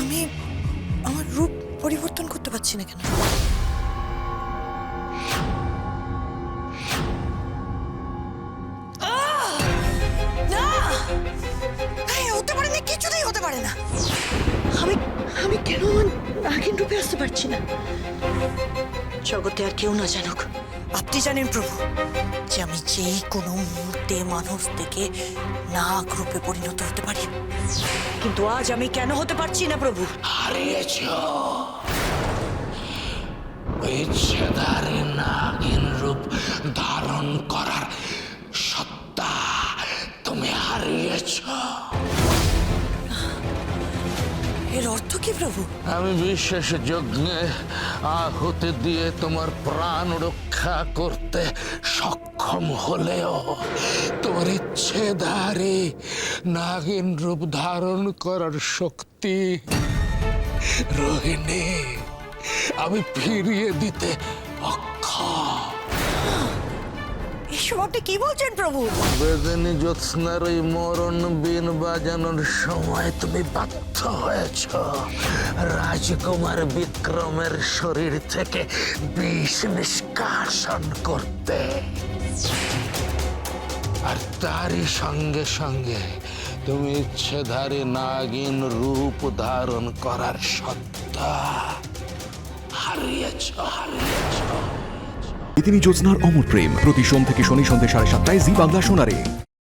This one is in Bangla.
আমি আমার রূপ পরিবর্তন করতে পারছি না কেন? কিছুতেই হতে পারে না। আমি আমি কেন আমার নাগিন রূপে আসতে পারছি না? জগতে আর কেউ না জানুক। আপনি জানেন, প্রভু, যে আমি যে কোনো মুহূর্তে মানুষ থেকে নাগ রূপে পরিণত হতে পারি। কিন্তু আজ আমি কেন হতে পারছি না, প্রভু? নাগিন রূপ ধারণ করার সত্তা তুমি হারিয়েছ। এর অর্থ কি, প্রভু? আমি বিশেষ যজ্ঞে আহুতি দিয়ে তোমার প্রাণ রক্ষা করতে সক্ষম হলেও তোমার ইচ্ছেধারী নাগিন রূপ ধারণ করার শক্তি রোহিণী, আমি ফিরিয়ে দিতে অক্ষম। এসব কি বলছেন প্রভু? বেদিনী জ্যোৎস্নার ওই মরণ বিন বাজানোর সময় তুমি বাধ্য হয়েছ। রাজকুমার বিক্রমের শরীর থেকে বিষ নিষ্কাশন করতে। আর তারই সঙ্গে সঙ্গে তুমি ইচ্ছেধারী নাগিন রূপ ধারণ করার সত্তা হারিয়েছ হারিয়েছ। তিনি জ্যোৎস্নার অমর প্রেম। প্রতি সোম থেকে শনি সন্ধ্যে সাড়ে সাতটায় জি বাংলা শোনারে